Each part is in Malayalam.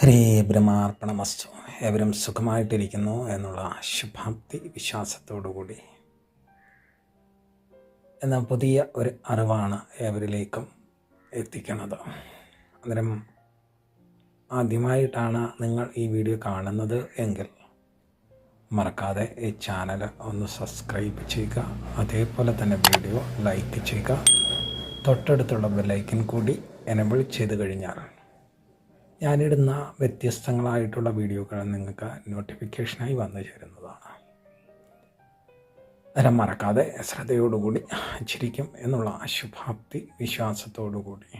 ഹരേ ബ്രഹ്മാർപ്പണമസ്തു. ഏവരും സുഖമായിട്ടിരിക്കുന്നു എന്നുള്ള ശുഭാപ്തി വിശ്വാസത്തോടുകൂടി. എന്ന പുതിയ ഒരു അറിവാണ് ഏവരിലേക്കും എത്തിക്കുന്നത്. അന്നേരം ആദ്യമായിട്ടാണ് നിങ്ങൾ ഈ വീഡിയോ കാണുന്നത് എങ്കിൽ മറക്കാതെ ഈ ചാനൽ ഒന്ന് സബ്സ്ക്രൈബ് ചെയ്യുക. അതേപോലെ തന്നെ വീഡിയോ ലൈക്ക് ചെയ്യുക. തൊട്ടടുത്തുള്ള ബെല്ലൈക്കൻ കൂടി എനബിൾ ചെയ്ത് കഴിഞ്ഞാൽ ഞാനിടുന്ന വ്യത്യസ്തങ്ങളായിട്ടുള്ള വീഡിയോകൾ നിങ്ങൾക്ക് നോട്ടിഫിക്കേഷനായി വന്നു ചേരുന്നതാണ്. അന്നേരം മറക്കാതെ ശ്രദ്ധയോടുകൂടി ചിരിക്കും എന്നുള്ള ശുഭാപ്തി വിശ്വാസത്തോടുകൂടി.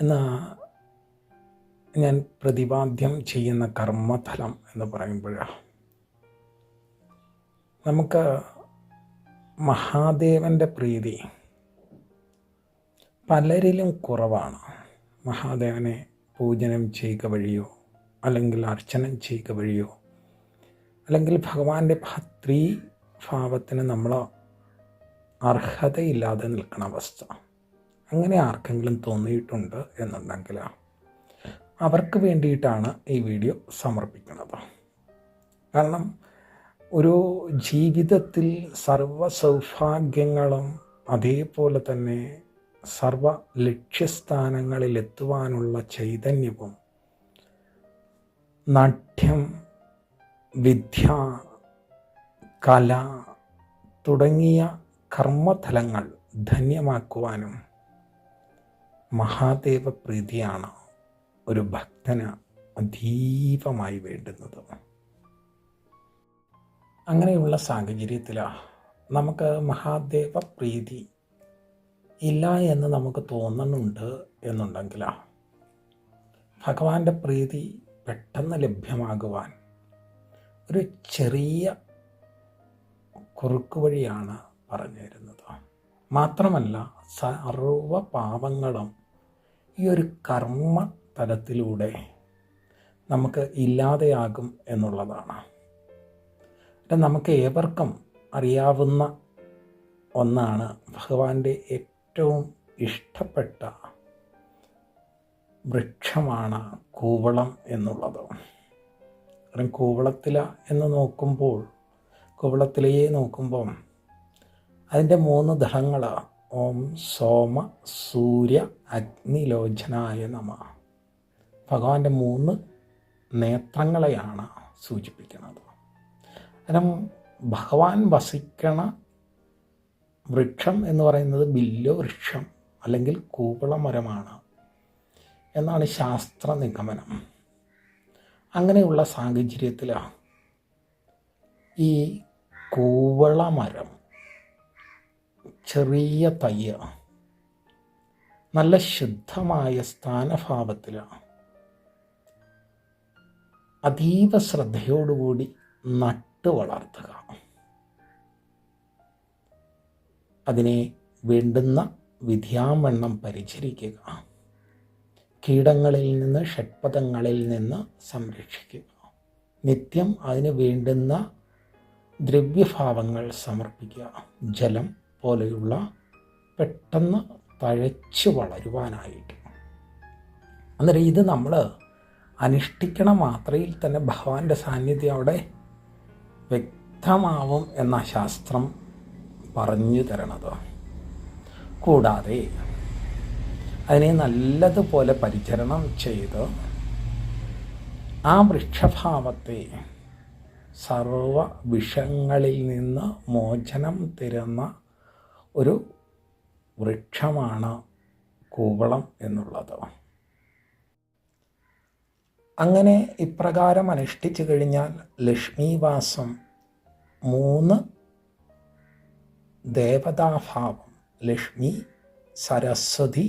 എന്നാൽ ഞാൻ പ്രതിപാദ്യം ചെയ്യുന്ന കർമ്മഫലം എന്ന് പറയുമ്പോൾ നമുക്ക് മഹാദേവന്റെ പ്രീതി പലരിലും കുറവാണ്. മഹാദേവനെ പൂജനം ചെയ്യുക വഴിയോ? അല്ലെങ്കിൽ അർച്ചനം ചെയ്യുക വഴിയോ? അല്ലെങ്കിൽ ഭഗവാന്റെ ഭക്തി ഭാവത്തിന് നമ്മൾ അർഹതയില്ലാതെ നിൽക്കുന്ന അവസ്ഥ. അങ്ങനെ ആർക്കെങ്കിലും തോന്നിയിട്ടുണ്ട് എന്നുണ്ടെങ്കിൽ അവർക്ക് വേണ്ടിയിട്ടാണ് ഈ വീഡിയോ സമർപ്പിക്കുന്നത്. കാരണം ഒരു ജീവിതത്തിൽ സർവ സൗഭാഗ്യങ്ങളും അതേപോലെ തന്നെ സർവ ലക്ഷ്യസ്ഥാനങ്ങളിൽ എത്തുവാനുള്ള ചൈതന്യവും നാട്യം വിദ്യ കല തുടങ്ങിയ കർമ്മഫലങ്ങൾ ധന്യമാക്കുവാനും മഹാദേവ പ്രീതിയാണ് ഒരു ഭക്തന് അതീവമായി വേണ്ടുന്നത്. അങ്ങനെയുള്ള സാഹചര്യത്തിലാണ് നമുക്ക് മഹാദേവ പ്രീതി ഇല്ല എന്ന് നമുക്ക് തോന്നുന്നുണ്ട് എന്നുണ്ടെങ്കിലാണ് ഭഗവാന്റെ പ്രീതി പെട്ടെന്ന് ലഭ്യമാകുവാൻ ഒരു ചെറിയ കുറുക്ക് വഴിയാണ് പറഞ്ഞു തരുന്നത്. മാത്രമല്ല സർവ പാപങ്ങളും ഈ ഒരു കർമ്മ തലത്തിലൂടെ നമുക്ക് ഇല്ലാതെയാകും എന്നുള്ളതാണ്. നമുക്ക് ഏവർക്കും അറിയാവുന്ന ഒന്നാണ് ഭഗവാന്റെ ഏറ്റവും ഇഷ്ടപ്പെട്ട വൃക്ഷമാണ് കൂവളം എന്നുള്ളത്. കാരണം കൂവളത്തില എന്ന് നോക്കുമ്പോൾ കൂവളത്തിലയെ നോക്കുമ്പോൾ അതിന്റെ മൂന്ന് ദളങ്ങൾ ഓം സോമ സൂര്യ അഗ്നിലോചനായ നമ ഭഗവാന്റെ മൂന്ന് നേത്രങ്ങളെയാണ് സൂചിപ്പിക്കുന്നത്. കാരണം ഭഗവാൻ വസിക്കണ വൃക്ഷം എന്ന് പറയുന്നത് ബില്ലോ വൃക്ഷം അല്ലെങ്കിൽ കൂവളമരമാണ് എന്നാണ് ശാസ്ത്ര നിഗമനം. അങ്ങനെയുള്ള സാഹചര്യത്തിലാണ് ഈ കൂവളമരം ചെറിയ തയ്യ നല്ല ശുദ്ധമായ സ്ഥാനഭാവത്തിലാണ് അതീവ ശ്രദ്ധയോടുകൂടി നട്ടു വളർത്തുക അതിനെ വേണ്ടുന്ന വിദ്യാവണ്ണം പരിചരിക്കുക. കീടങ്ങളിൽ നിന്ന് ഷഡ്പഥങ്ങളിൽ നിന്ന് സംരക്ഷിക്കുക. നിത്യം അതിന് വേണ്ടുന്ന ദ്രവ്യഭാവങ്ങൾ സമർപ്പിക്കുക. ജലം പോലെയുള്ള പെട്ടെന്ന് തഴച്ചു വളരുവാനായിട്ട്. അന്നേരം ഇത് നമ്മൾ അനുഷ്ഠിക്കണ മാത്രയിൽ തന്നെ ഭഗവാന്റെ സാന്നിധ്യം അവിടെ വ്യക്തമാവും എന്ന ശാസ്ത്രം പറഞ്ഞു തരണത്? കൂടാതെ അതിനെ നല്ലതുപോലെ പരിചരണം ചെയ്ത് ആ വൃക്ഷഭാവത്തെ സർവ വിഷങ്ങളിൽ നിന്ന് മോചനം തരുന്ന ഒരു വൃക്ഷമാണ് കൂവളം എന്നുള്ളത്. അങ്ങനെ ഇപ്രകാരം അനുഷ്ഠിച്ചു കഴിഞ്ഞാൽ ലക്ഷ്മീവാസം മൂന്ന് ദേവതാഭാവം ലക്ഷ്മി സരസ്വതി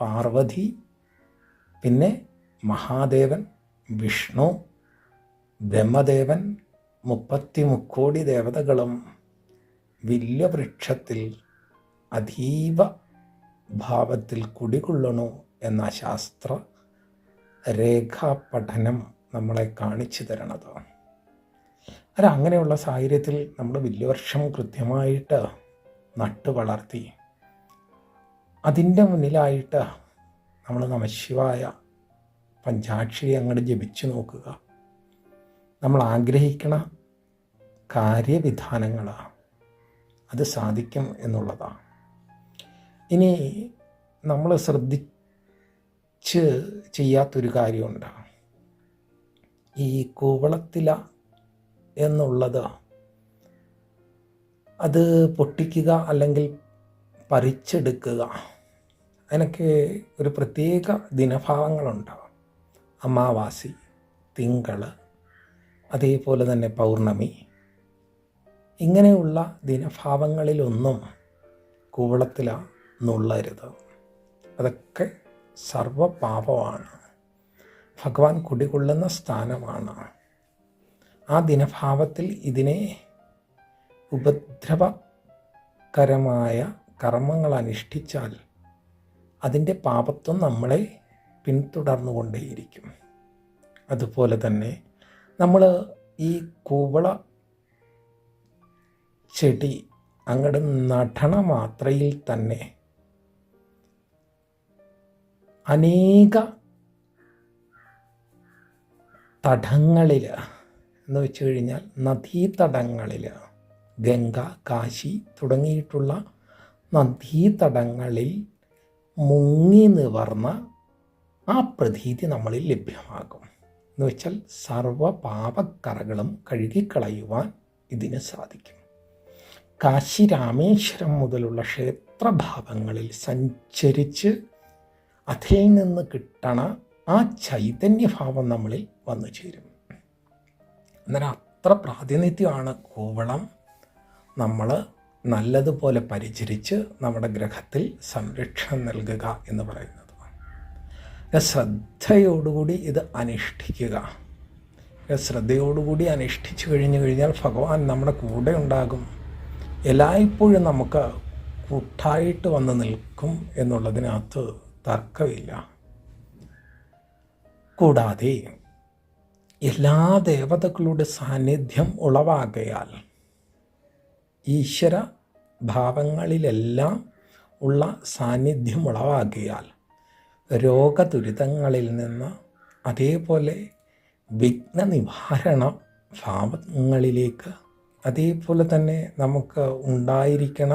പാർവതി പിന്നെ മഹാദേവൻ വിഷ്ണു ബ്രഹ്മദേവൻ മുപ്പത്തി മുക്കോടി ദേവതകളും വില്യവൃക്ഷത്തിൽ അതീവ ഭാവത്തിൽ കുടികൊള്ളണു എന്ന ശാസ്ത്ര രേഖാപഠനം നമ്മളെ കാണിച്ചു തരണത്. അത് അങ്ങനെയുള്ള സാഹചര്യത്തിൽ നമ്മൾ വില്യവർഷം കൃത്യമായിട്ട് നട്ട് വളർത്തി അതിന്റെ മുന്നിലായിട്ട് നമ്മൾ നമശിവായ പഞ്ചാക്ഷരി അങ്ങോട്ട് ജപിച്ചു നോക്കുക. നമ്മൾ ആഗ്രഹിക്കണ കാര്യവിധാനങ്ങൾ അത് സാധിക്കും എന്നുള്ളതാണ് ഇനി നമ്മൾ ശ്രദ്ധിച്ച് ചെയ്യാത്തൊരു കാര്യമുണ്ട്. ഈ കൂവളത്തില എന്നുള്ളത്. അത് പൊട്ടിക്കുക അല്ലെങ്കിൽ പറിച്ചെടുക്കുക. അതിനൊക്കെ ഒരു പ്രത്യേക ദിനഭാവങ്ങളുണ്ടാവും. അമാവാസി തിങ്കൾ അതേപോലെ തന്നെ പൗർണമി. ഇങ്ങനെയുള്ള ദിനഭാവങ്ങളിലൊന്നും കൂവളത്തിൽ നുള്ളരുത് അതൊക്കെ സർവപാപമാണ്. ഭഗവാൻ കുടികൊള്ളുന്ന സ്ഥാനമാണ്. ആ ദിനഭാവത്തിൽ ഇതിനെ ഉപദ്രവകരമായ കർമ്മങ്ങൾ അനുഷ്ഠിച്ചാൽ അതിന്റെ പാപത്വം നമ്മളെ പിന്തുടർന്നുകൊണ്ടേയിരിക്കും. അതുപോലെ തന്നെ നമ്മൾ ഈ കൂവള ചെടി അങ്ങോട്ട് നടണ മാത്രയിൽ തന്നെ അനേക തടങ്ങളിൽ എന്ന് വെച്ച് കഴിഞ്ഞാൽ നദീതടങ്ങളിൽ ഗംഗ കാശി തുടങ്ങിയിട്ടുള്ള നദീതടങ്ങളിൽ മുങ്ങി നിവർന്ന ആ പ്രതീതി നമ്മളിൽ ലഭ്യമാകും. എന്ന് വെച്ചാൽ സർവ പാപക്കറകളും കഴുകിക്കളയുവാൻ ഇതിന് സാധിക്കും. കാശി രാമേശ്വരം മുതലുള്ള ക്ഷേത്രഭാവങ്ങളിൽ സഞ്ചരിച്ച് അതിൽ നിന്ന് കിട്ടണ ആ ചൈതന്യഭാവം നമ്മളിൽ വന്നു ചേരും അന്നേരം അത്ര പ്രാതിനിധ്യമാണ് കൂവളം. നമ്മൾ നല്ലതുപോലെ പരിചരിച്ച് നമ്മുടെ ഗ്രഹത്തിൽ സംരക്ഷണം നൽകുക എന്ന് പറയുന്നത്. ശ്രദ്ധയോടുകൂടി ഇത് അനുഷ്ഠിക്കുക. ശ്രദ്ധയോടുകൂടി അനുഷ്ഠിച്ചു കഴിഞ്ഞു കഴിഞ്ഞാൽ ഭഗവാൻ നമ്മുടെ കൂടെ ഉണ്ടാകും. എല്ലായ്പ്പോഴും നമുക്ക് കൂട്ടായിട്ട് വന്ന് നിൽക്കും എന്നുള്ളതിനകത്ത് തർക്കമില്ല. കൂടാതെ എല്ലാ ദേവതകളുടെ സാന്നിധ്യം ഉളവാകയാൽ ഈശ്വര ഭാവങ്ങളിലെല്ലാം ഉള്ള സാന്നിധ്യം ഉളവാകിയാൽ രോഗദുരിതങ്ങളിൽ നിന്ന് അതേപോലെ വിഘ്ന നിവാരണ ഭാവങ്ങളിലേക്ക് അതേപോലെ തന്നെ നമുക്ക് ഉണ്ടായിരിക്കണ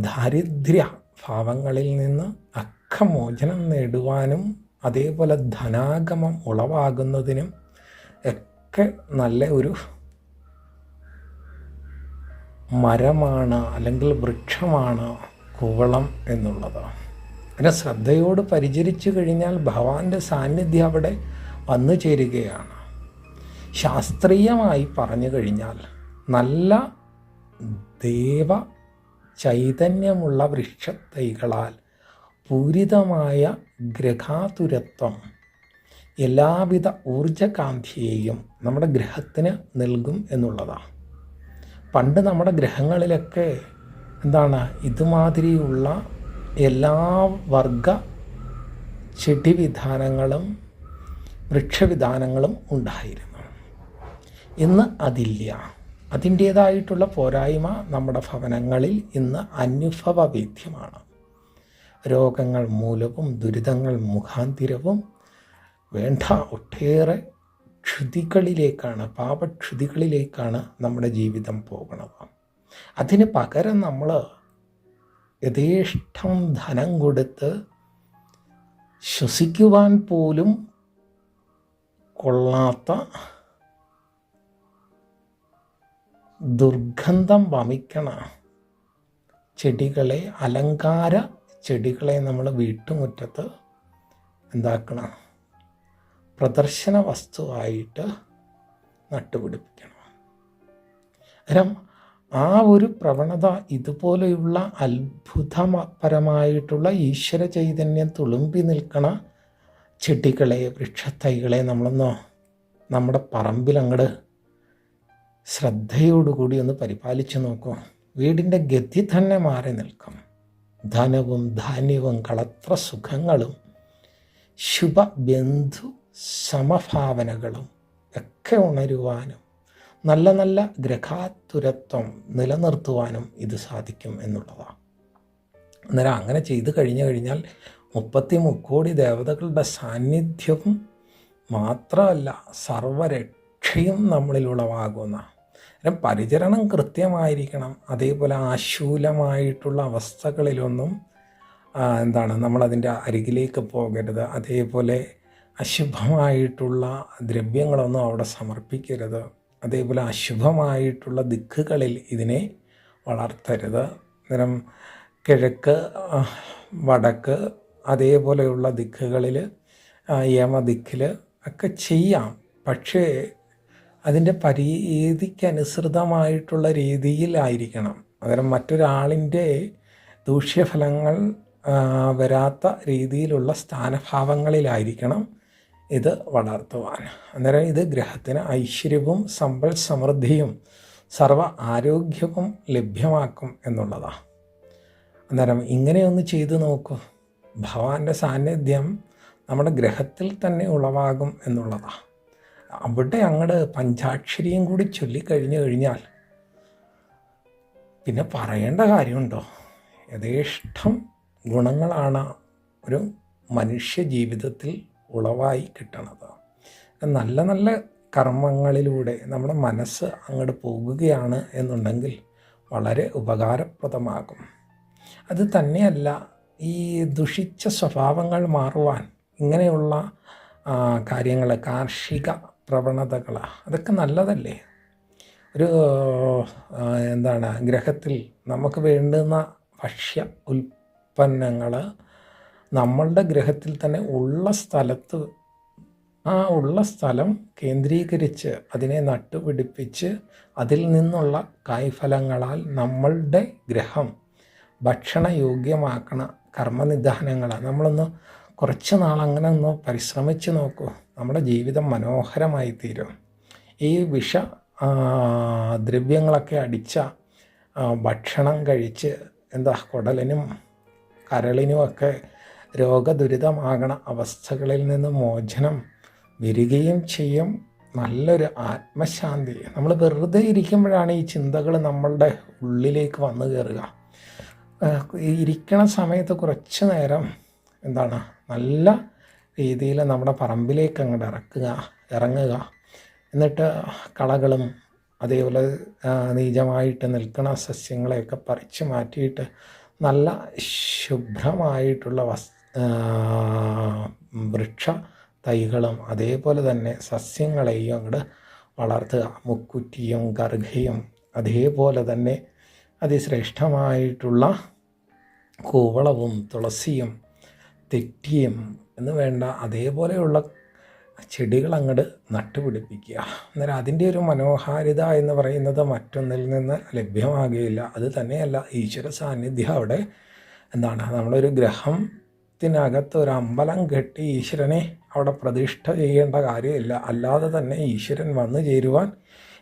ദാരിദ്ര്യ ഭാവങ്ങളിൽ നിന്ന് അക്കമോചനം നേടുവാനും അതേപോലെ ധനാഗമം ഉളവാകുന്നതിനും ഒക്കെ നല്ല ഒരു മരമാണ് അല്ലെങ്കിൽ വൃക്ഷമാണ് കുവളം എന്നുള്ളത്. അതിനെ ശ്രദ്ധയോട് പരിചരിച്ചു കഴിഞ്ഞാൽ ഭഗവാന്റെ സാന്നിധ്യം അവിടെ വന്നു ചേരുകയാണ്. ശാസ്ത്രീയമായി പറഞ്ഞു കഴിഞ്ഞാൽ നല്ല ദേവ ചൈതന്യമുള്ള വൃക്ഷത്തൈകളാൽ പൂരിതമായ ഗ്രഹാതുരത്വം. എല്ലാവിധ ഊർജകാന്തിയെയും നമ്മുടെ ഗ്രഹത്തിന് നൽകും എന്നുള്ളതാണ്. പണ്ട് നമ്മുടെ ഗ്രഹങ്ങളിലൊക്കെ എന്താണ് ഇതുമാതിരിയുള്ള എല്ലാ വർഗ ചെടിവിധാനങ്ങളും വൃക്ഷവിധാനങ്ങളും ഉണ്ടായിരുന്നു. ഇന്ന് അതില്ല. അതിന്റേതായിട്ടുള്ള പോരായ്മ നമ്മുടെ ഭവനങ്ങളിൽ ഇന്ന് അനുഭവവേദ്യമാണ്. രോഗങ്ങൾ മൂലവും ദുരിതങ്ങൾ മുഖാന്തിരവും വേണ്ട ഒട്ടേറെ ക്ഷുതികളിലേക്കാണ് പാപക്ഷുതികളിലേക്കാണ് നമ്മുടെ ജീവിതം പോകുന്നത് അതിന് പകരം നമ്മൾ യഥേഷ്ടം ധനം കൊടുത്ത് ശ്വസിക്കുവാൻ പോലും കൊള്ളാത്ത ദുർഗന്ധം വമിക്കണ ചെടികളെ അലങ്കാര ചെടികളെ നമ്മൾ വീട്ടുമുറ്റത്ത് എന്താക്കണം? പ്രദർശന വസ്തുവായിട്ട് നട്ടുപിടിപ്പിക്കണം. കാരണം ആ ഒരു പ്രവണത ഇതുപോലെയുള്ള അത്ഭുതപരമായിട്ടുള്ള ഈശ്വര ചൈതന്യം തുളുമ്പി നിൽക്കണ ചെടികളെ വൃക്ഷത്തൈകളെ നമ്മളൊന്നോ നമ്മുടെ പറമ്പിൽ അങ്ങോട്ട് ശ്രദ്ധയോടുകൂടി ഒന്ന് പരിപാലിച്ചു നോക്കും വീടിന്റെ ഗതി തന്നെ മാറി നിൽക്കും. ധനവും ധാന്യവും കളത്ര സുഖങ്ങളും ശുഭബന്ധു സമഭാവനകളും ഒക്കെ ഉണരുവാനും നല്ല നല്ല ഗ്രഹാതുരത്വം നിലനിർത്തുവാനും ഇത് സാധിക്കും എന്നുള്ളതാണ്. അന്നേരം അങ്ങനെ ചെയ്തു കഴിഞ്ഞു കഴിഞ്ഞാൽ മുപ്പത്തി മുക്കോടി ദേവതകളുടെ സാന്നിധ്യവും മാത്രമല്ല സർവരക്ഷയും നമ്മളിൽ ഉളവാകുന്ന പരിചരണം കൃത്യമായിരിക്കണം. അതേപോലെ ആശൂലമായിട്ടുള്ള അവസ്ഥകളിലൊന്നും എന്താണ് നമ്മളതിന്റെ അരികിലേക്ക് പോകരുത്. അതേപോലെ അശുഭമായിട്ടുള്ള ദ്രവ്യങ്ങളൊന്നും അവിടെ സമർപ്പിക്കരുത്. അതേപോലെ അശുഭമായിട്ടുള്ള ദിക്കുകളിൽ ഇതിനെ വളർത്തരുത്. അന്നേരം കിഴക്ക് വടക്ക് അതേപോലെയുള്ള ദിക്കുകളിൽ യമദിക്കിൽ ഒക്കെ ചെയ്യാം. പക്ഷേ അതിന്റെ പരീതിക്കനുസൃതമായിട്ടുള്ള രീതിയിലായിരിക്കണം. അന്നേരം മറ്റൊരാളിന്റെ ദൂഷ്യഫലങ്ങൾ വരാത്ത രീതിയിലുള്ള സ്ഥാനഭാവങ്ങളിലായിരിക്കണം ഇത് വളർത്തുവാൻ. അന്നേരം ഇത് ഗ്രഹത്തിന് ഐശ്വര്യവും സമ്പൽ സമൃദ്ധിയും സർവ ആരോഗ്യവും ലഭ്യമാക്കും എന്നുള്ളതാണ് അന്നേരം ഇങ്ങനെയൊന്ന് ചെയ്തു നോക്കൂ. ഭഗവാന്റെ സാന്നിധ്യം നമ്മുടെ ഗ്രഹത്തിൽ തന്നെ ഉളവാകും എന്നുള്ളതാണ് അവിടെ അങ്ങോട്ട് പഞ്ചാക്ഷരിയും കൂടി ചൊല്ലിക്കഴിഞ്ഞു കഴിഞ്ഞാൽ പിന്നെ പറയേണ്ട കാര്യമുണ്ടോ? യഥേഷ്ടം ഗുണങ്ങളാണ് ഒരു മനുഷ്യ ജീവിതത്തിൽ ഉളവായി കിട്ടണത്. നല്ല നല്ല കർമ്മങ്ങളിലൂടെ നമ്മുടെ മനസ്സ് അങ്ങോട്ട് പോകുകയാണ് എന്നുണ്ടെങ്കിൽ വളരെ ഉപകാരപ്രദമാകും. അത് തന്നെയല്ല ഈ ദുഷിച്ച സ്വഭാവങ്ങൾ മാറുവാൻ ഇങ്ങനെയുള്ള കാര്യങ്ങൾ കാർഷിക പ്രവണതകൾ അതൊക്കെ നല്ലതല്ലേ? ഒരു എന്താണ് ഗ്രഹത്തിൽ നമുക്ക് വേണ്ടുന്ന ഭക്ഷ്യ ഉൽപ്പന്നങ്ങൾ നമ്മളുടെ ഗ്രഹത്തിൽ തന്നെ ഉള്ള സ്ഥലത്ത് ആ ഉള്ള സ്ഥലം കേന്ദ്രീകരിച്ച് അതിനെ നട്ടുപിടിപ്പിച്ച് അതിൽ നിന്നുള്ള കായ്ഫലങ്ങളാൽ നമ്മളുടെ ഗ്രഹം ഭക്ഷണയോഗ്യമാക്കണ കർമ്മനിധാനങ്ങൾ നമ്മളൊന്ന് കുറച്ച് നാൾ അങ്ങനെ ഒന്ന് പരിശ്രമിച്ച് നോക്കൂ. നമ്മുടെ ജീവിതം മനോഹരമായി തീരും. ഈ വിഷ ദ്രവ്യങ്ങളൊക്കെ അടിച്ച ഭക്ഷണം കഴിച്ച് എന്താ കുടലിനും കരളിനുമൊക്കെ രോഗദുരിതമാകണ അവസ്ഥകളിൽ നിന്ന് മോചനം വരികയും ചെയ്യും. നല്ലൊരു ആത്മശാന്തി. നമ്മൾ വെറുതെ ഇരിക്കുമ്പോഴാണ് ഈ ചിന്തകൾ നമ്മളുടെ ഉള്ളിലേക്ക് വന്നു കയറുക. ഇരിക്കണ സമയത്ത് കുറച്ച് നേരം എന്താണ് നല്ല രീതിയിൽ നമ്മുടെ പറമ്പിലേക്ക് അങ്ങോട്ട് ഇറക്കുക ഇറങ്ങുക. എന്നിട്ട് കളകളും അതേപോലെ നീചമായിട്ട് നിൽക്കുന്ന സസ്യങ്ങളെയൊക്കെ പറിച്ചു മാറ്റിയിട്ട് നല്ല ശുഭ്രമായിട്ടുള്ള വസ് വൃക്ഷ തൈകളും അതേപോലെ തന്നെ സസ്യങ്ങളെയും അങ്ങോട്ട് വളർത്തുക. മുക്കുറ്റിയും ഗർഭയും അതേപോലെ തന്നെ അതിശ്രേഷ്ഠമായിട്ടുള്ള കൂവളവും തുളസിയും തെറ്റിയും എന്ന് വേണ്ട. അതേപോലെയുള്ള ചെടികൾ അങ്ങോട്ട് നട്ടുപിടിപ്പിക്കുക. അന്നേരം അതിന്റെ ഒരു മനോഹാരിത എന്ന് പറയുന്നത് മറ്റൊന്നിൽ നിന്ന് ലഭ്യമാകുകയില്ല. അത് തന്നെയല്ല ഈശ്വര സാന്നിധ്യം അവിടെ എന്താണ്? നമ്മളൊരു ഗ്രഹത്തിനകത്ത് ഒരു അമ്പലം കെട്ടി ഈശ്വരനെ അവിടെ പ്രതിഷ്ഠ ചെയ്യേണ്ട കാര്യമില്ല. അല്ലാതെ തന്നെ ഈശ്വരൻ വന്നു ചേരുവാൻ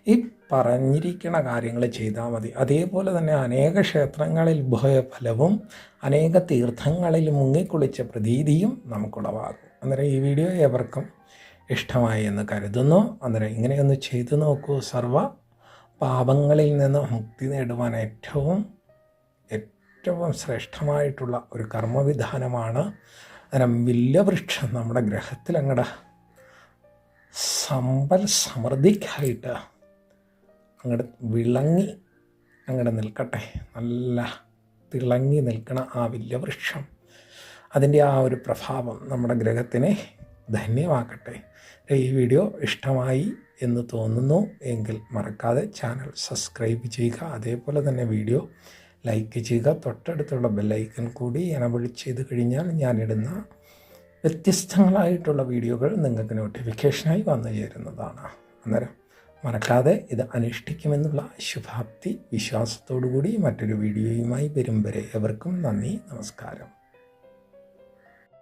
ഈ പറഞ്ഞിരിക്കുന്ന കാര്യങ്ങൾ ചെയ്താൽ മതി. അതേപോലെ തന്നെ അനേക ക്ഷേത്രങ്ങളിൽ ഭയഫലവും ഫലവും അനേക തീർത്ഥങ്ങളിൽ മുങ്ങിക്കുളിച്ച പ്രതീതിയും നമുക്കുളവാകും. അന്നേരം ഈ വീഡിയോ എവർക്കും ഇഷ്ടമായി എന്ന് കരുതുന്നു. അന്നേരം ഇങ്ങനെയൊന്ന് ചെയ്തു നോക്കൂ. സർവ പാപങ്ങളിൽ നിന്ന് മുക്തി നേടുവാൻ ഏറ്റവും ഏറ്റവും ശ്രേഷ്ഠമായിട്ടുള്ള ഒരു കർമ്മവിധാനമാണ്. അന്നേരം വില്ലവൃക്ഷം നമ്മുടെ ഗ്രഹത്തിൽ അങ്ങടെ സമ്പൽ സമൃദ്ധിക്കായിട്ട് അങ്ങോട്ട് വിളങ്ങി അങ്ങോട്ട് നിൽക്കട്ടെ. നല്ല തിളങ്ങി നിൽക്കണ ആ വലിയ വൃക്ഷം. അതിന്റെ ആ ഒരു പ്രഭാവം നമ്മുടെ ഗ്രഹത്തിനെ ധന്യമാക്കട്ടെ. ഈ വീഡിയോ ഇഷ്ടമായി എന്ന് തോന്നുന്നു എങ്കിൽ മറക്കാതെ ചാനൽ സബ്സ്ക്രൈബ് ചെയ്യുക. അതേപോലെ തന്നെ വീഡിയോ ലൈക്ക് ചെയ്യുക. തൊട്ടടുത്തുള്ള ബെല്ലൈക്കൻ കൂടി എനബിൾ ചെയ്ത് കഴിഞ്ഞാൽ ഞാനിടുന്ന വ്യത്യസ്തങ്ങളായിട്ടുള്ള വീഡിയോകൾ നിങ്ങൾക്ക് നോട്ടിഫിക്കേഷനായി വന്നു ചേരുന്നതാണ്. അന്നേരം മറക്കാതെ ഇത് അനുഷ്ഠിക്കുമെന്നുള്ള ശുഭാപ്തി വിശ്വാസത്തോടുകൂടി മറ്റൊരു വീഡിയോയുമായി വരും വരെ. എവർക്കും നന്ദി നമസ്കാരം.